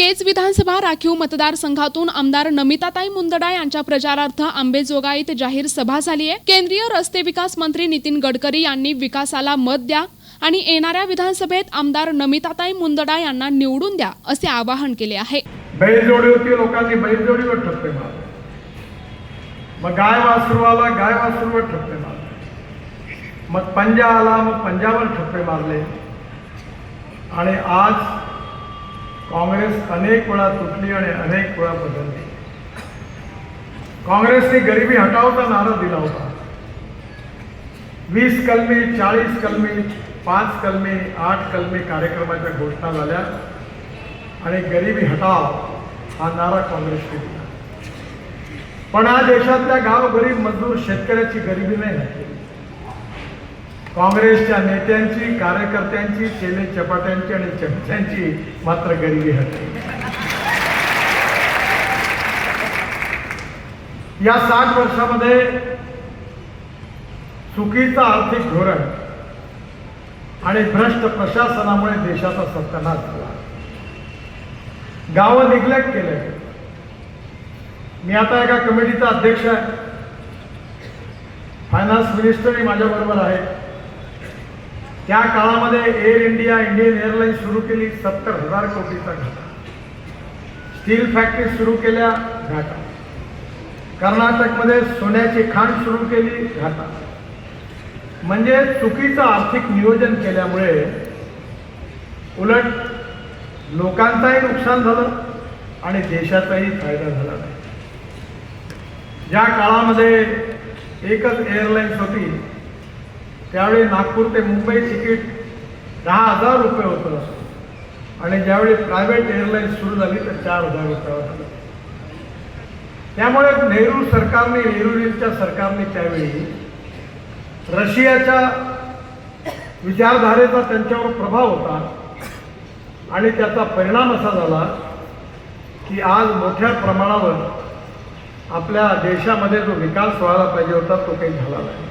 विधानसभा राखीव मतदारसंघातून आमदार नमिताताई मुंदडा यांच्या प्रचारार्थ आंबेजोगाईत जाहीर सभा झाली आहे. केंद्रीय रस्ते विकास मंत्री नितीन गडकरी यांनी विकासाला मत द्या आणि येणाऱ्या विधानसभेत आमदार नमिताताई मुंदडा यांना निवडून द्या असे आवाहन केले आहे. बैलजोडी होती लोकांनी बैलजोडीवर मग गाय वासरू आला गाय वासरूवर ठप्पे मारले मग पंजा आला मग पंजावर ठप्पे मारले. आणि आज काँग्रेस अनेक वेळा तुटली आणि अनेक वेळा बदलली. काँग्रेसने गरिबी हटावचा नारा दिला होता. वीस कलमी चाळीस कलमी पाच कलमी आठ कलमी कार्यक्रमाच्या घोषणा झाल्या आणि गरिबी हटाव हा नारा काँग्रेसने दिला. पण हा देशातल्या गाव गरीब मजदूर शेतकऱ्याची गरिबी नाही हटली काँग्रेसच्या नेत्यांची कार्यकर्त्यांची चेले चपाट्यांची आणि चमच्यांची मात्र गरिबी हटली. या साठ वर्षामध्ये चुकीचं आर्थिक धोरण आणि भ्रष्ट प्रशासनामुळे देशाचा सत्यानाश झाला. गावं निग्लेक्ट केले. मी आता एका कमिटीचा अध्यक्ष आहे. फायनान्स मिनिस्टरही माझ्याबरोबर आहे. त्या काळामध्ये एअर इंडिया इंडियन एअरलाईन्स सुरू केली सत्तर हजार कोटीचा घाटा. स्टील फॅक्टरी सुरू केल्या घाटा. कर्नाटकमध्ये सोन्याची खाण सुरू केली घाटा. म्हणजे चुकीचं आर्थिक नियोजन केल्यामुळे उलट लोकांचाही नुकसान झालं आणि देशाचाही फायदा झाला नाही. ज्या काळामध्ये एकच एअरलाईन्स होती त्यावेळी नागपूर ते मुंबई तिकीट दहा हजार रुपये होतं. आणि ज्यावेळी प्रायव्हेट एअरलाईन्स सुरू झाली तर चार हजार रुपयावर झालं त्यामुळे नेहरू सरकारने नेहरूजींच्या सरकारने त्यावेळी रशियाच्या विचारधारेचा त्यांच्यावर प्रभाव होता. आणि त्याचा परिणाम असा झाला की आज मोठ्या प्रमाणावर आपल्या देशामध्ये जो विकास व्हायला पाहिजे होता तो काही झाला नाही.